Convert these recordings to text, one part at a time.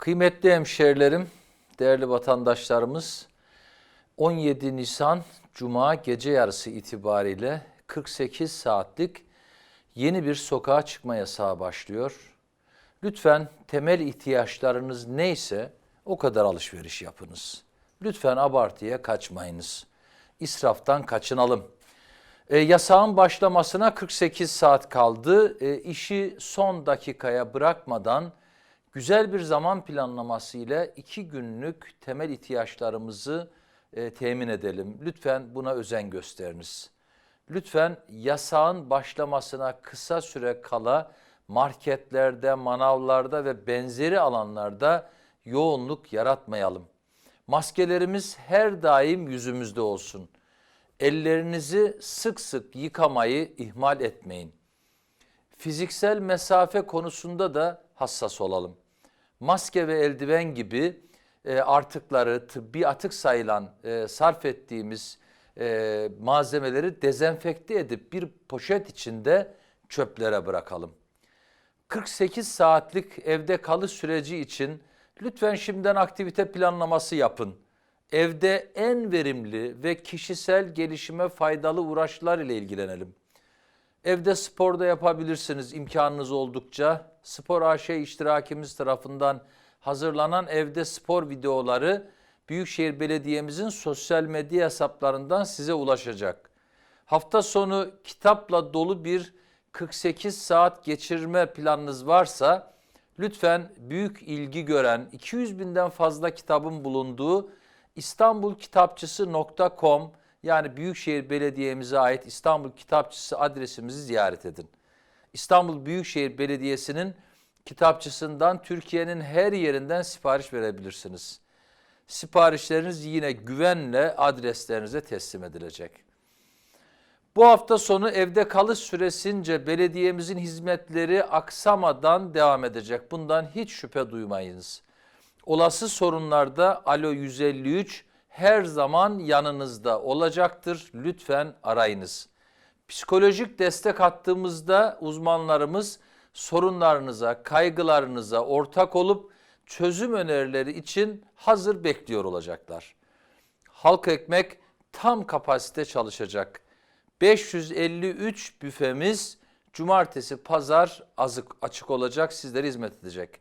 Kıymetli hemşehrilerim, değerli vatandaşlarımız, 17 Nisan Cuma gece yarısı itibariyle 48 saatlik yeni bir sokağa çıkma yasağı başlıyor. Lütfen temel ihtiyaçlarınız neyse o kadar alışveriş yapınız. Lütfen abartıya kaçmayınız. İsraftan kaçınalım. E, yasağın başlamasına 48 saat kaldı. E, işi son dakikaya bırakmadan güzel bir zaman planlaması ile iki günlük temel ihtiyaçlarımızı e, temin edelim. Lütfen buna özen gösteriniz. Lütfen yasağın başlamasına kısa süre kala marketlerde, manavlarda ve benzeri alanlarda yoğunluk yaratmayalım. Maskelerimiz her daim yüzümüzde olsun. Ellerinizi sık sık yıkamayı ihmal etmeyin. Fiziksel mesafe konusunda da hassas olalım. Maske ve eldiven gibi e, artıkları, tıbbi atık sayılan e, sarf ettiğimiz e, malzemeleri dezenfekte edip bir poşet içinde çöplere bırakalım. 48 saatlik evde kalış süreci için lütfen şimdiden aktivite planlaması yapın. Evde en verimli ve kişisel gelişime faydalı uğraşlar ile ilgilenelim. Evde spor da yapabilirsiniz imkanınız oldukça. Spor AŞ iştirakimiz tarafından hazırlanan evde spor videoları Büyükşehir Belediye'mizin sosyal medya hesaplarından size ulaşacak. Hafta sonu kitapla dolu bir 48 saat geçirme planınız varsa lütfen büyük ilgi gören 200 binden fazla kitabın bulunduğu istanbulkitapçısı.com yani Büyükşehir Belediye'mize ait İstanbul Kitapçısı adresimizi ziyaret edin. İstanbul Büyükşehir Belediyesi'nin kitapçısından Türkiye'nin her yerinden sipariş verebilirsiniz. Siparişleriniz yine güvenle adreslerinize teslim edilecek. Bu hafta sonu evde kalış süresince belediyemizin hizmetleri aksamadan devam edecek. Bundan hiç şüphe duymayınız. Olası sorunlarda Alo 153 her zaman yanınızda olacaktır. Lütfen arayınız. Psikolojik destek attığımızda uzmanlarımız sorunlarınıza, kaygılarınıza ortak olup çözüm önerileri için hazır bekliyor olacaklar. Halk Ekmek tam kapasite çalışacak. 553 büfemiz cumartesi, pazar azık açık olacak, sizlere hizmet edecek.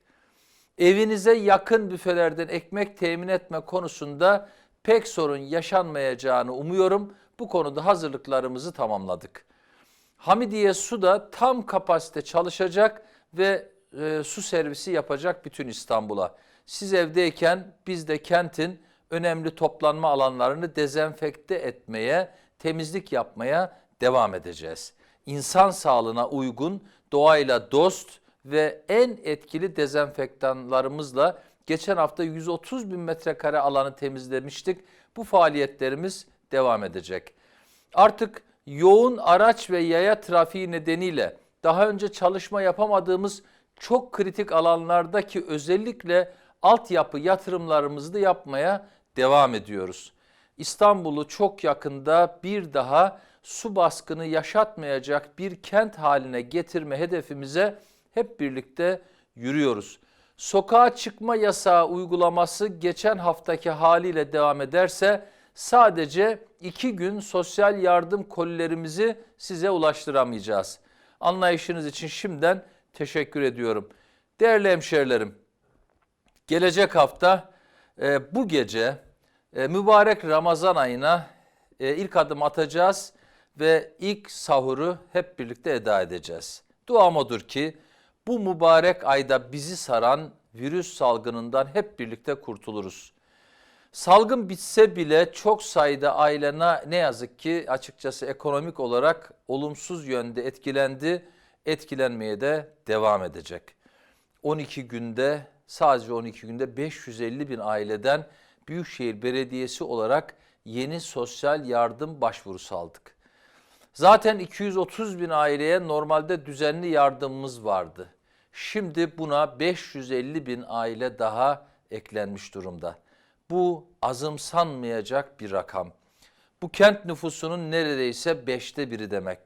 Evinize yakın büfelerden ekmek temin etme konusunda pek sorun yaşanmayacağını umuyorum. Bu konuda hazırlıklarımızı tamamladık. Hamidiye Su da tam kapasite çalışacak ve e, su servisi yapacak bütün İstanbul'a. Siz evdeyken biz de kentin önemli toplanma alanlarını dezenfekte etmeye, temizlik yapmaya devam edeceğiz. İnsan sağlığına uygun, doğayla dost ve en etkili dezenfektanlarımızla geçen hafta 130 bin metrekare alanı temizlemiştik. Bu faaliyetlerimiz devam edecek. Artık yoğun araç ve yaya trafiği nedeniyle daha önce çalışma yapamadığımız çok kritik alanlardaki özellikle altyapı yatırımlarımızı da yapmaya devam ediyoruz. İstanbul'u çok yakında bir daha su baskını yaşatmayacak bir kent haline getirme hedefimize hep birlikte yürüyoruz. Sokağa çıkma yasağı uygulaması geçen haftaki haliyle devam ederse sadece iki gün sosyal yardım kolilerimizi size ulaştıramayacağız. Anlayışınız için şimdiden teşekkür ediyorum. Değerli hemşerilerim, gelecek hafta e, bu gece e, mübarek Ramazan ayına e, ilk adım atacağız ve ilk sahuru hep birlikte eda edeceğiz. Duam odur ki bu mübarek ayda bizi saran virüs salgınından hep birlikte kurtuluruz. Salgın bitse bile çok sayıda aile ne yazık ki açıkçası ekonomik olarak olumsuz yönde etkilendi, etkilenmeye de devam edecek. 12 günde sadece 12 günde 550 bin aileden Büyükşehir Belediyesi olarak yeni sosyal yardım başvurusu aldık. Zaten 230 bin aileye normalde düzenli yardımımız vardı. Şimdi buna 550 bin aile daha eklenmiş durumda. Bu azımsanmayacak bir rakam. Bu kent nüfusunun neredeyse beşte biri demek.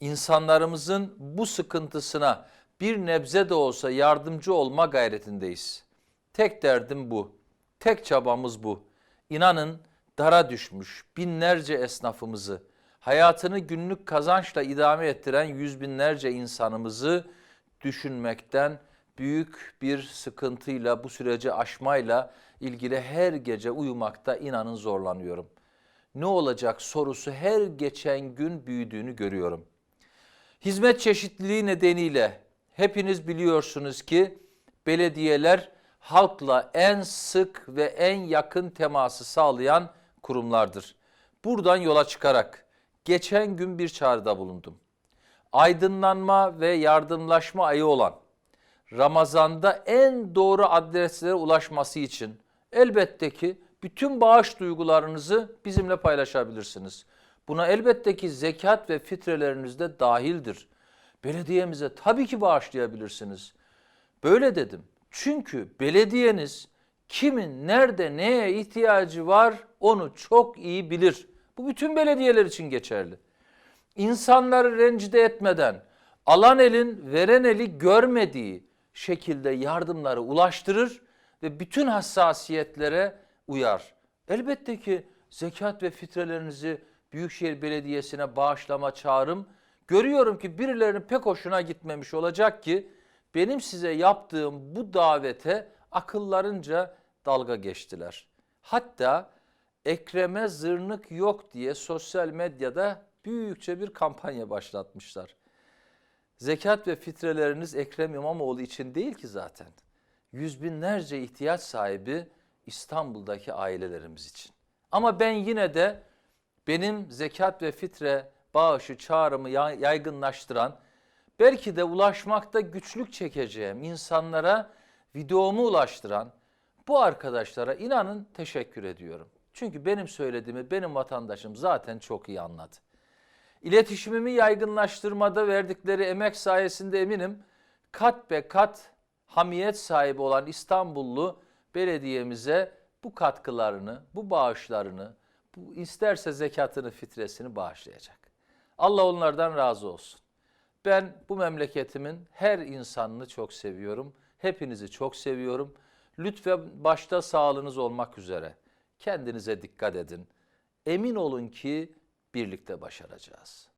İnsanlarımızın bu sıkıntısına bir nebze de olsa yardımcı olma gayretindeyiz. Tek derdim bu. Tek çabamız bu. İnanın dara düşmüş binlerce esnafımızı, hayatını günlük kazançla idame ettiren yüz binlerce insanımızı düşünmekten büyük bir sıkıntıyla bu süreci aşmayla ilgili her gece uyumakta inanın zorlanıyorum. Ne olacak sorusu her geçen gün büyüdüğünü görüyorum. Hizmet çeşitliliği nedeniyle hepiniz biliyorsunuz ki belediyeler halkla en sık ve en yakın teması sağlayan kurumlardır. Buradan yola çıkarak geçen gün bir çağrıda bulundum. Aydınlanma ve yardımlaşma ayı olan Ramazan'da en doğru adreslere ulaşması için elbette ki bütün bağış duygularınızı bizimle paylaşabilirsiniz. Buna elbette ki zekat ve fitreleriniz de dahildir. Belediyemize tabii ki bağışlayabilirsiniz. Böyle dedim. Çünkü belediyeniz kimin nerede neye ihtiyacı var onu çok iyi bilir. Bu bütün belediyeler için geçerli insanları rencide etmeden, alan elin veren eli görmediği şekilde yardımları ulaştırır ve bütün hassasiyetlere uyar. Elbette ki zekat ve fitrelerinizi Büyükşehir Belediyesi'ne bağışlama çağrım. Görüyorum ki birilerinin pek hoşuna gitmemiş olacak ki benim size yaptığım bu davete akıllarınca dalga geçtiler. Hatta Ekrem'e zırnık yok diye sosyal medyada büyükçe bir kampanya başlatmışlar. Zekat ve fitreleriniz Ekrem İmamoğlu için değil ki zaten. Yüz binlerce ihtiyaç sahibi İstanbul'daki ailelerimiz için. Ama ben yine de benim zekat ve fitre bağışı çağrımı ya- yaygınlaştıran, belki de ulaşmakta güçlük çekeceğim insanlara videomu ulaştıran bu arkadaşlara inanın teşekkür ediyorum. Çünkü benim söylediğimi benim vatandaşım zaten çok iyi anladı. İletişimimi yaygınlaştırmada verdikleri emek sayesinde eminim kat be kat hamiyet sahibi olan İstanbullu belediyemize bu katkılarını, bu bağışlarını, bu isterse zekatını, fitresini bağışlayacak. Allah onlardan razı olsun. Ben bu memleketimin her insanını çok seviyorum. Hepinizi çok seviyorum. Lütfen başta sağlığınız olmak üzere kendinize dikkat edin. Emin olun ki birlikte başaracağız.